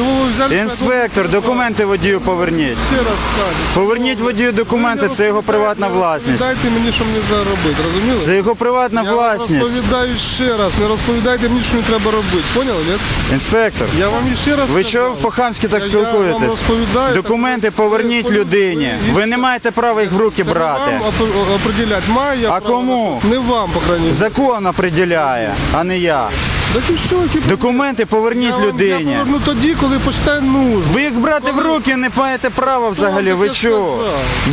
чего вы взяли? Інспектор, документи водію поверніть. Ще раз скажу. Поверніть водію документи, це його приватна власність. Дайте мені, що мені зараз робити, розуміли? Це його приватна Я вам власність. розповідаю ще раз, не розповідайте мені, що не треба робити. Поняли, ні? Інспектор, Я вам ще раз ви сказав. чого по-хамськи так Я- я вам спілкуєтесь? розповідаю, Документи так, поверніть ви- людині. ви- Ви не маєте права їх в руки Це не брати. вам определять, маю я А право кому? Не вам, по крайней мере. Закон определяє, а не я. Да ти що, які Документи поверніть я людині. Я поверну тоді, коли почитаю нужно. Ви їх брати в руки не маєте права взагалі. Ви що?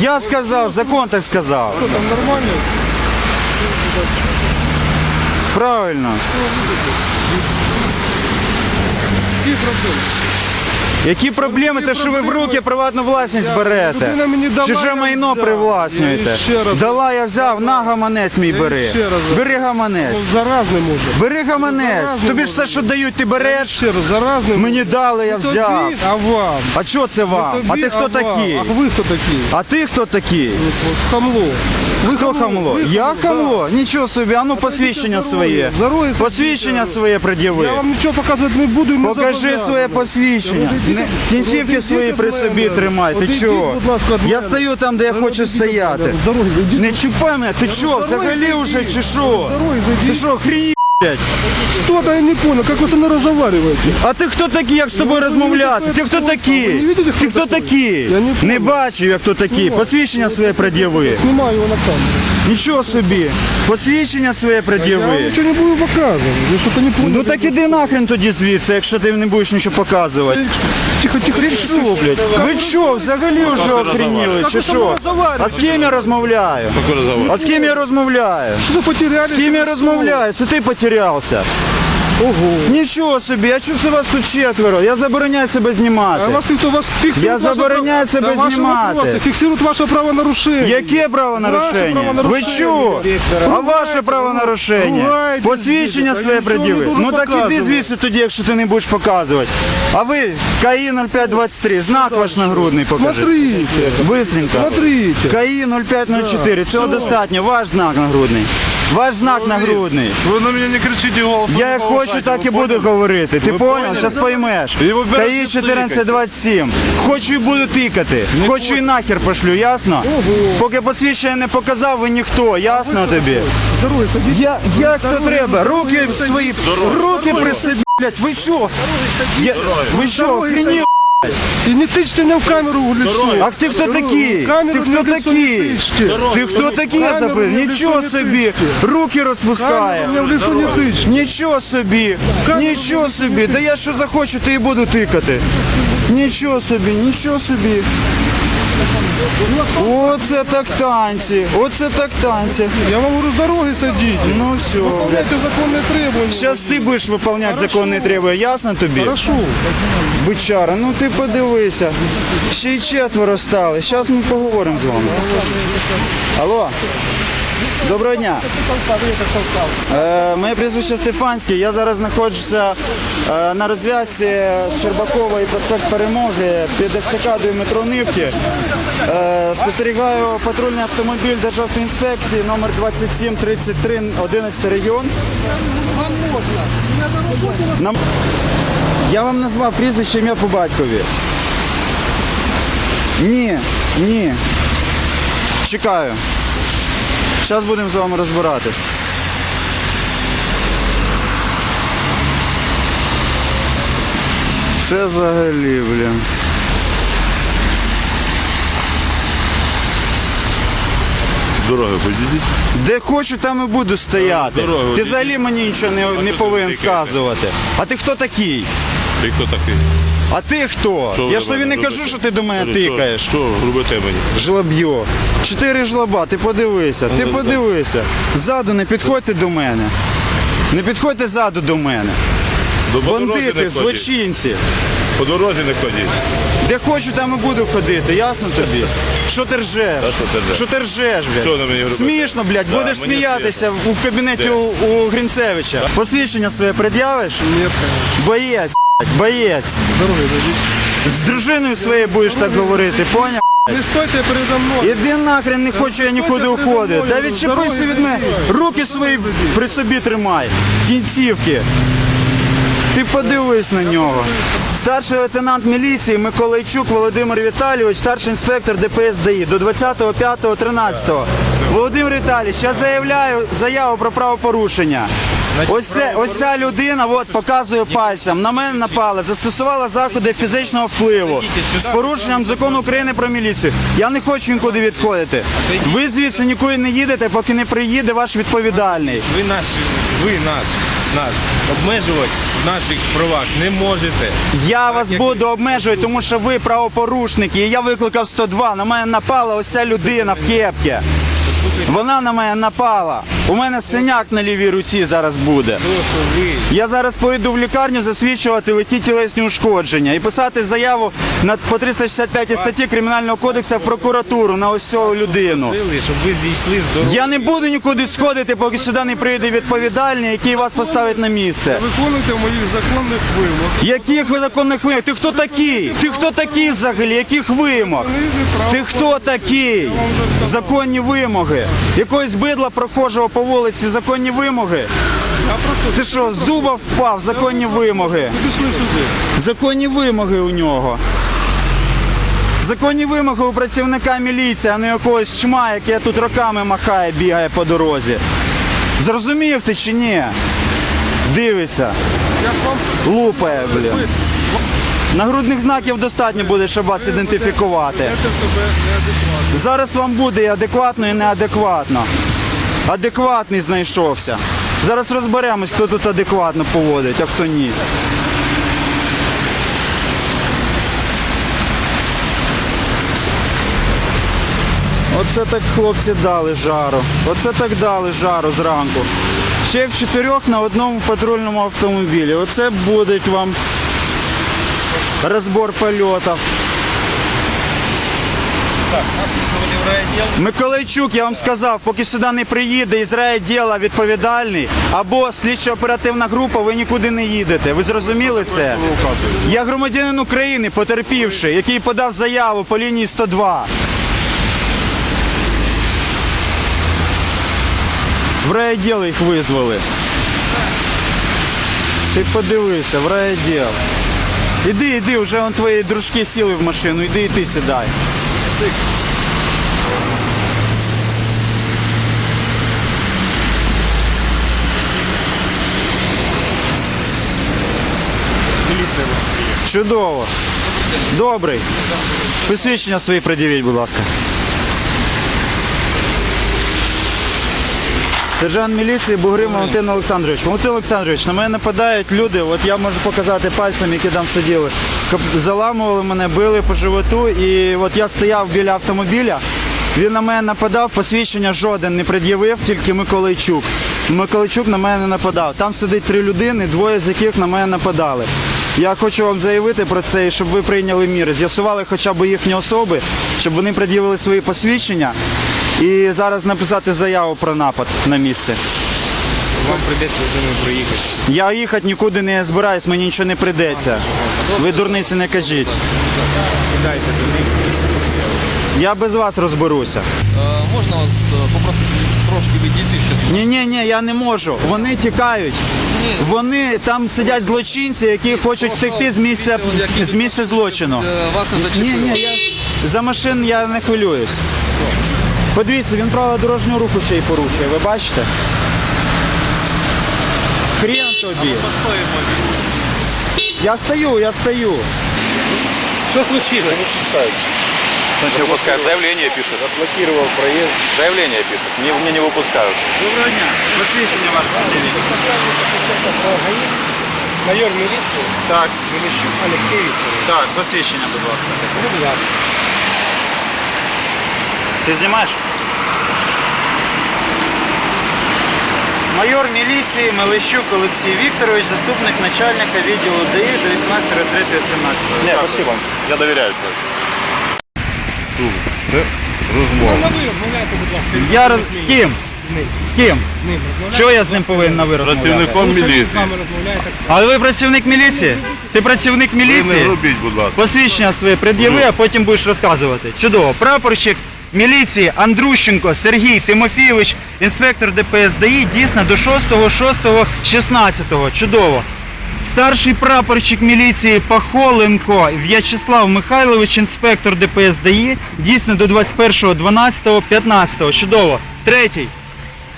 Я сказав, закон так сказав. Що там нормально? Правильно. Які проблеми? Які проблеми, те, що ви в руки приватну власність берете? Людина мені дала, Чуже я майно взяв. привласнюєте. Ще раз- Дала, я взяв, на гаманець мій бери. ще раз- Бери Ну, гаманець. заразний може. Бери гаманець. заразний Тобі ж все, що дають, ти береш. Ще раз, заразний Мені дали, я Тобі, взяв. а вам? А що це вам? А Тобі, ти хто вам. такий? А ви хто такі? А ти хто такий? От Хамло. Хамло? Я да. хамло? Нічого собі, а ну посвідчення своє. здоров'я Посвідчення своє пред'яви. Я вам нічого показувати не буду і не Покажи зобов'язаний. своє посвідчення. Не- Кінцівки свої від при мене. собі тримай. Ти чого? будь ласка, від Я мене. стою там, де я хочу стояти. Зайдіть. Не чіпай мене, ти що, взагалі вже чи що? дороги Ти зайдіть. що, хрінь? блядь? Что-то я не понял, как вы со мной разговариваете? А ти хто такий, як з тобою ви не розмовляти? видите, Ти хто хто такий? ви не видите, хто Ти хто такий? такий? Я не Не понял. бачив, як хто такий. Посвідчення своє пред'яви. Снимаю его на камеру. Нічого собі. Посвідчення своє Я вам пред'яви. ничего не буду показывать. Вы что-то не поняли. Ну так іди нахрен тоді звідси, якщо ти не будеш нічого показувати. Тихо, тихо, Ти що, блядь? Ви що, взагалі вже охреніли, чи що? А з ким я розмовляю? А з ким я розмовляю? Что вы потеряли? З ким я розмовляю? Це ти потерявся. Ого. Нічого собі, а чого це вас тут четверо? Я забороняю себе А знімати. вас никто вас фиксирует. Я забороняю право- себе знімати. Фиксируют ваше правонарушение. Яке правонарушення? Ви правонарушення. чого? А ваше правонарушення? ругайте Посвідчення звідси, своє нічого не пред'яви. буду Ну так іди показувати. звідси тоді, якщо ти не будеш показувати. А ви КАІ 0523, знак ваш нагрудний покажи. Смотрите. Быстренько. Смотрите. КАІ 0504, цього достатньо. Ваш знак нагрудний. Ваш знак нагрудний. Ви на мене не кричите голосом. Я як хочу, так і буду говорити. Ти Ви поняв? поняли? Зараз поймеш. І ви берете КАІ 1427. Хочу і буду тикати. Хочу і нахер пошлю, ясно? Поки посвідчення не показав, ви ніхто, ясно тобі? Здоровье, садитесь. Я, як то треба? Руки свої, руки при собі, блядь, ви що? Я, ви що, охренів? И не тычьте мне в камеру в лицо. А ти хто такий? Камеру Ти мне хто в лицо такий? не тычьте. Ти хто такий, я Камеру забив? мені в Нічого лицо не собі, руки Камеру розпускає. мне в лицо не тычьте. Нічого собі, Камеру нічого мені собі, да я що захочу, то і буду тикати. Нічого собі, нічого собі. Оце так танці, оце так танці. Я вам говорю, з дороги садите. Ну все, Виконуйте Выполняйте требування. Зараз ти будеш виконувати законні требування, ясно тобі? Хорошо. Бичара, ну ти подивися. Ще й четверо стали. Зараз ми поговоримо з вами. Алло. Доброго дня. Е, моє прізвище Стефанський. Я зараз знаходжуся е, на розв'язці Щербакова і проспект Перемоги під естакадою метро Нивки. Е, спостерігаю патрульний автомобіль Державтоінспекції номер 2733 11 регіон. Я вам назвав прізвище ім'я по батькові. Ні, ні. Чекаю. Зараз будемо з вами розбиратись. Це взагалі, блін. Дорогу підійдіть. Де хочу, там і буду стояти. Дорогу Ти взагалі мені нічого не, не повинен вказувати. А ти хто такий? Ти хто такий? А ти хто? Що Я ж тобі не кажу, що ти до мене Що- тикаєш. Що робите мені? Жлоб'йо. Чотири жлоба, ти подивися, ти Ну, подивися. Ззаду не підходьте до мене. Не підходьте ззаду до мене. До не Бандити, злочинці. По дорозі не ходіть. Де хочу, там і буду ходити, ясно тобі? Що ти ржеш? Та що ти ржеш? Що ти ржеш, блядь? Що на мені робити? Смішно, блядь, Да, будеш мені сміятися у кабінеті Де? у, у Гринцевича. Посвідчення своє пред'явиш? Нет, конечно. Боєць, блядь, боєць. Зайдите. З дружиною своєю будеш так говорити, поняв? Не стойте передо мной. Іди нахрен, не хочу я нікуди передо уходити. мною, Та відчепись ти від мене. Руки свої при собі тримай. Кінцівки. Ти подивись на нього. Старший лейтенант міліції Миколайчук Володимир Віталійович, старший інспектор ДПС ДАІ до 25.05.13. Володимир Віталійович, я заявляю заяву про правопорушення. Ось, це, ось ця людина от, показує пальцем, на мене напала, застосувала заходи фізичного впливу з порушенням закону України про міліцію. Я не хочу нікуди відходити. Ви звідси нікуди не їдете, поки не приїде ваш відповідальний. Ви наші, ви нас, нас обмежувати в наших правах не можете. Я вас як буду обмежувати, тому що ви правопорушники. І я викликав 102. На мене напала ось ця людина в кепці. Вона на мене напала. У мене синяк на лівій руці зараз буде. Ви Я зараз поїду в лікарню засвідчувати леті тілесні ушкодження і писати заяву на по 365 статті Кримінального кодексу в прокуратуру на ось цю людину. щоб ви зійшли з дороги. Я не буду нікуди сходити, поки сюди не прийде відповідальний, який вас поставить на місце. Виконуйте моїх законних вимог. Яких ви законних вимог? Ти хто такий? Ти хто такий взагалі? Яких вимог? Ти хто такий? Законні вимоги. Якогось бидла прохожого по вулиці, законні вимоги. Ти що, з дуба впав? Законні вимоги. сюди. Законні вимоги у нього. Законні вимоги у працівника міліції, а не якогось чма, яке тут роками махає, бігає по дорозі. Зрозумів ти чи ні? Дивиться. Лупає, блін. Нагрудних знаків достатньо буде, щоб вас ідентифікувати. Зараз вам буде і адекватно, і неадекватно. Адекватний знайшовся. Зараз розберемось, хто тут адекватно поводить, а хто ні. Оце так хлопці дали жару. Оце так дали жару зранку. Ще в чотирьох на одному патрульному автомобілі. Оце буде вам розбор польотів. Так, Миколайчук, я вам сказав, поки сюди не приїде із райділа відповідальний або слідчо-оперативна група, ви нікуди не їдете. Ви зрозуміли це? Я громадянин України, потерпівший, який подав заяву по лінії 102. В райділ їх визвали. Ти подивися, в райділ. Іди, іди, вже он твої дружки сіли в машину, іди і ти сідай. Чудово. Добрий. Посвідчення свої пред'явіть, будь ласка. Сержант міліції Бугрим Валентин Олександрович. Валентин Олександрович, на мене нападають люди, от я можу показати пальцем, які там сиділи. Заламували мене, били по животу, і от я стояв біля автомобіля. Він на мене нападав, посвідчення жоден не пред'явив, тільки Миколайчук. Миколайчук на мене не нападав. Там сидить три людини, двоє з яких на мене нападали. Я хочу вам заявити про це, і щоб ви прийняли міри. З'ясували хоча б їхні особи, щоб вони пред'явили свої посвідчення і зараз написати заяву про напад на місце. Вам прийдеться з ними приїхати. Я їхати нікуди не збираюсь, мені нічого не прийдеться. Ви дурниці не кажіть. Сідайте до них. Я без вас розберуся. Е, Можна вас е, попросити трошки відійти ще тут? Ні, ні, ні, я не можу. Вони тікають. Ні. Вони там сидять злочинці, які хочуть втекти з місця Дивіться, от які з місця злочину. Е, Вас не Ні, зачепили. ні, я за машин я не хвилююсь. Подивіться, він право дорожнього руху ще й порушує. Ви бачите? Хрен тобі. Я стою, я стою. Що случилось? Значит, не выпускают. Заявление пишут. Блокував проїзд. Заявление пишут. Мне, мне не выпускают. Доброго дня. Посвідчення ваше подивіть. Майор міліції Так, Міліщук Олексій Вікторович. так, посвідчення, будь ласка. Будь ласка. Ти знімаєш? Майор міліції Мелищук Олексій Вікторович, заступник начальника відділу ДАІ до 18.03.17. Нет, спасибо. Я Доверяю. Це розмова. Ласка. Я роз... з ким? З ним. Ким? Чого я з ним повинен на ви розмовляти? Працівником що міліції. так. Але ви працівник міліції? Ти працівник Ви не міліції? робіть, будь ласка. Посвідчення своє пред'яви, а потім будеш розказувати. Чудово. Прапорщик міліції Андрущенко Сергій Тимофійович, інспектор ДПС ДАІ, дійсно до 6.6.16. Чудово. Старший прапорщик міліції Пахоленко В'ячеслав Михайлович, інспектор ДПС ДАІ, дійсно до 21.12.15. Чудово. Третій.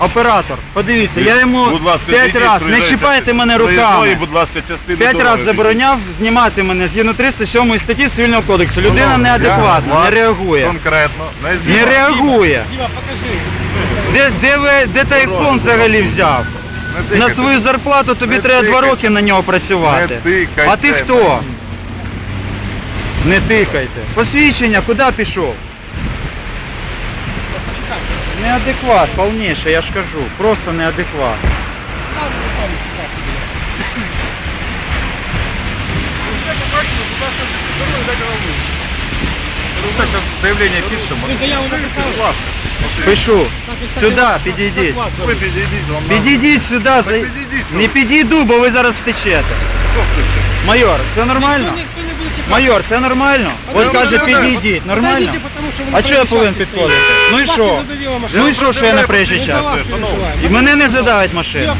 Оператор. Подивіться, я йому Будь ласка, п'ять підійдіть, разів, не чіпайте мене проїзної, руками. будь ласка, частини П'ять дороги разів забороняв знімати мене згідно 307 статті Цивільного кодексу. Людина неадекватна, не вас реагує. Конкретно не Не знімаю. реагує. Де, де, ви, де айфон взагалі взяв? Не На тикайте. свою зарплату тобі Не треба два роки на нього працювати. Не тикайте А ти хто? Не тикайте. Посвідчення, куди пішов? Неадекват, повніше, я ж кажу. Просто неадекват. Все, зараз заявлення пишемо. Будь ласка. Пишу. Сюди, підійдіть. Ви підійдіть, вам надо. Підійдіть сюди. за- підійдіть, що Не ви? підійду, бо ви зараз втечете. Хто включить? Майор, це нормально? Майор, це нормально? От каже, підійдіть. Нормально? А чого я повинен підходити? Ну і що? Ну і що, що я на приїжджий час? І мене не задавить машина.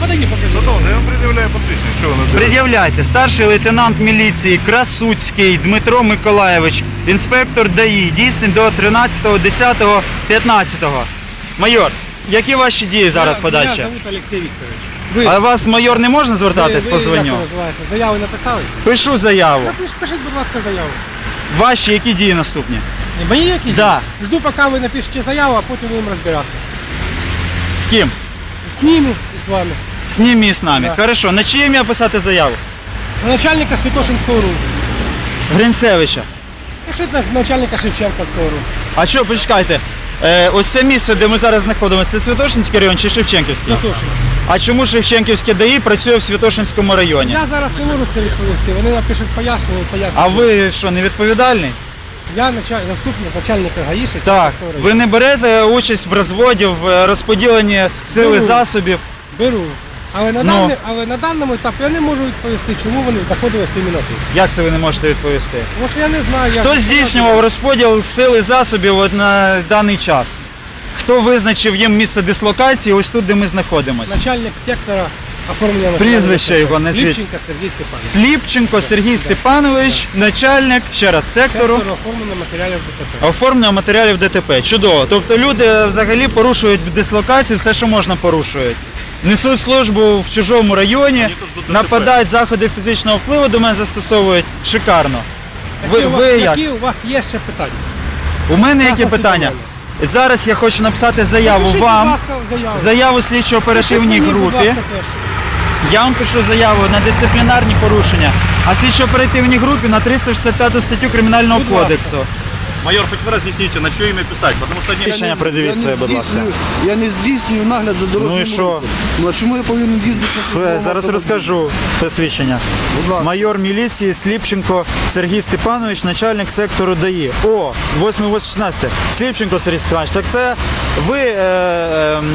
Шановний, я вам пред'являю посвідчення. Що ви? Пред'являйте, старший лейтенант міліції Красуцький Дмитро Миколаєвич, інспектор ДАІ, дійсний до 13.10.15. Майор, які ваші дії зараз подальші? Мене зовут Олексій Вікторович. А вас, майор, не можна звертатись Ви- по ви, як званню? це називається? Заяви написали? Пишу заяву. Напиш- Пишіть, будь ласка, заяву. Ваші які дії наступні? Мої які? Да. Жду, поки ви напишете заяву, а потім будемо розбиратися. З ким? З ними і з вами. З ними і з нами. Да. Хорошо. На чиє ім'я писати заяву? На начальника Святошинського руху. Гринцевича. Пишіть на начальника Шевченківського руху. А що, почекайте. Е, ось це місце, де ми зараз знаходимося, це Святошинський район чи Шевченківський? Святошин. А чому Шевченківське ДАІ працює в Святошинському районі? Я зараз не можу це відповісти. Вони напишуть пояснення, пояснення. А ви що, не відповідальний? Я началь... заступник начальника ГАІ Так. Ви не берете участь в розводі, в розподіленні сили Беру. засобів. Беру. Але на, Ну. даний, але на даному етапі я не можу відповісти, чому вони знаходилися іменно тут. Як це ви не можете відповісти? Тому що я не знаю, як... Хто здійснював розподіл сили засобів от на даний час? Хто визначив їм місце дислокації ось тут, де ми знаходимося? Начальник сектора оформлення Прізвище його назвіть. Ліпченка Сергій Степанович. Сліпченко Сергій Степанович, начальник ще раз сектору. Сектор оформлення матеріалів ДТП. Оформлення матеріалів ДТП. Чудово. Тобто люди взагалі порушують дислокацію, все, що можна порушують. Несуть службу в чужому районі, нападають заходи фізичного впливу до мене застосовують. Шикарно. Ви, Які у вас- ви як? Які у вас є ще питання? У мене які питання? Зараз я хочу написати заяву Напишіть, вам, ласка, заяву. заяву слідчо-оперативній Пишіть мені, будь групі. ласка, теж. Я вам пишу заяву на дисциплінарні порушення, а слідчо-оперативній групі на 365 статтю Кримінального Будь ласка. кодексу. Майор, хоч ви роз'ясніть, на чье ім'я писати, тому що одні... Рішення придивіть своє, будь ласка. Я не здійснюю нагляд за дорожнім Ну і що? рухом. Ну а чому я повинен їздити? на Що службовому зараз автомобілі? розкажу посвідчення. Будь ласка. Майор міліції Сліпченко Сергій Степанович, начальник сектору ДАІ. О, 8.16. Сліпченко Сергій Степанович. Так це ви е,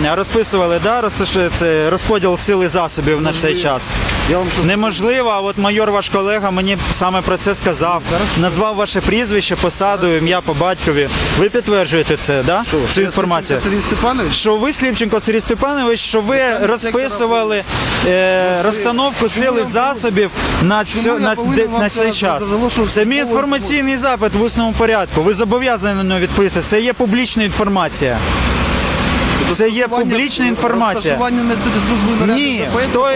е, розписували, да, це розподіл сили засобів на цей час. Я вам що Неможливо, а от майор ваш колега мені саме про це сказав. Назвав ваше прізвище, посаду, ім'я по батькові. Ви підтверджуєте це, да? Цю інформацію? Сергій Степанович? Що ви, Слівченко Сергій Степанович, що ви розписували е, розстановку сил сили засобів на, цю- я на, повинен вам на цей час? розголошувати Це мій інформаційний запит в усному порядку. Ви зобов'язані на нього відповісти. Це є публічна інформація. Це є публічна інформація. Розташування на службу Ні, хто,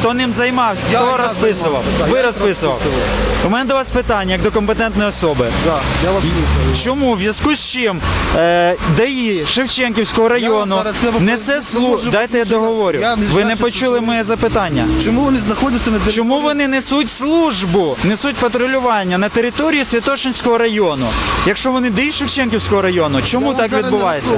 хто ним займався, Я- хто я розписував? займався, так, Ви я розписував. розписував. У мене до вас питання, як до компетентної особи. Да, я вас слухаю. Чому в зв'язку з чим е, ДАІ Шевченківського району зараз це несе не слу... можу Дайте я договорю. Я не Ви знаю, не що почули це моє запитання. Чому вони знаходяться на території? Чому вони несуть службу, несуть патрулювання на території Святошинського району? Якщо вони ДАІ Шевченківського району, Я чому вам так зараз не відбувається?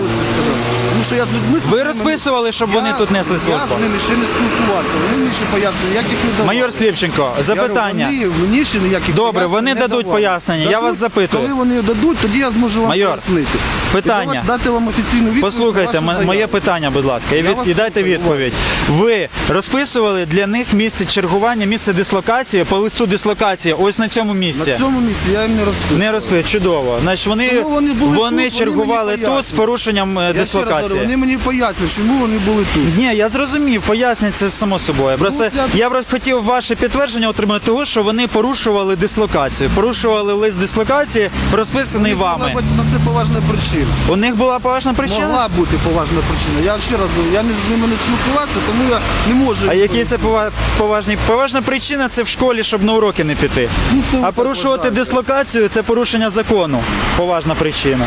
Тому що я з людьми Ви розписували, щоб вони Я- тут несли Я з ними ще не спілкувався. Вони мені ще пояснили, як їх не давали. Майор Сліпченко, Я запитання. говорю, Вони мені ще ніяких Добре, пояснень вони не дадуть давали. пояснення, я Дадуть, вас запитую. Коли вони дадуть, тоді я зможу вам Майор, пояснити. питання. І давати вам офіційну відповідь. Послухайте м- моє питання, будь ласка, і, Я від, вас і дайте слухаю, відповідь. Ви розписували для них місце чергування, місце дислокації по листу дислокації ось на цьому місці. На цьому місці я їм не розповідаю. Не розписують, чудово. Значить, вони, Чому вони були тут, вони чергували тут з пояснюють. порушенням е, Я ще раз дислокації. Дислокації. Вони мені пояснять, чому вони були тут. Ні, я зрозумів, пояснять це само собою. Просто я- я просто хотів ваше підтвердження отримати того, що вони порушували дислокацію. Порушували лист дислокації, розписаний Була вами. б на це поважна причина. У них була поважна причина. Могла бути поважна причина. Я ще раз говорю, я не, з ними не спілкувався, тому я не можу. А які це пова- поважні? Поважна причина це в школі, щоб на уроки не піти. Ну, це ви А так порушувати вважаєте. дислокацію це порушення закону. Поважна причина.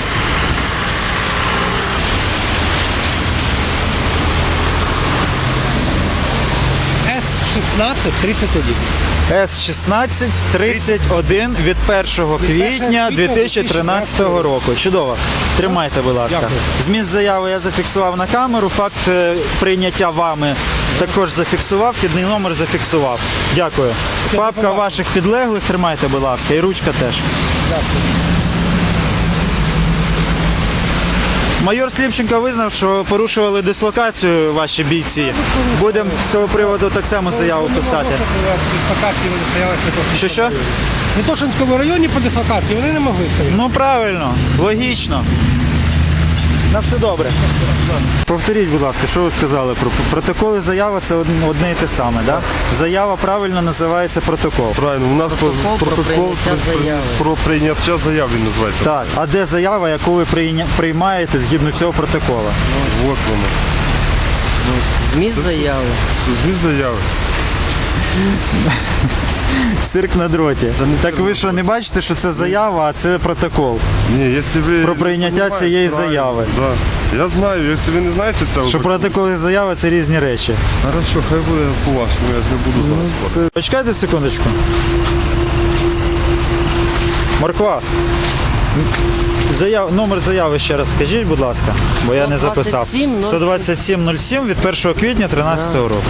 С-1631 від 1 квітня 2013 року. Чудово. Тримайте, будь ласка. Зміст заяви я зафіксував на камеру. Факт е, прийняття вами також зафіксував. Вхідний номер зафіксував. Дякую. Папка ваших підлеглих тримайте, будь ласка, і ручка теж. Майор Сліпченко визнав, що порушували дислокацію ваші бійці. Будемо з цього приводу так само заяву писати. Дислокації вони стояли. Що що? В Святошинському районі по дислокації вони не могли стояти. Ну правильно, логічно. На все добре. Повторіть, будь ласка, що ви сказали про протокол і заява це одне і те саме, да? Заява правильно називається протокол. Правильно, у нас протокол, про, прийняття заяв він називається. Так, а де заява, яку ви приймаєте згідно цього протоколу? От воно. Зміст заяви. Зміст заяви. Цирк на дроті. Так ви що, не бачите, що це заява, а це протокол? Ні, якщо ви... Про прийняття цієї заяви. Да. Я знаю, якщо ви не знаєте це, Що протокол і заява це різні речі. Хорошо, хай буде по-вашому, я ж не буду зараз. Це... Почекайте секундочку. Марквас. Заяв... Номер заяви ще раз скажіть, будь ласка, бо я не записав. 127 07. 127.07 від 1 квітня 2013 року.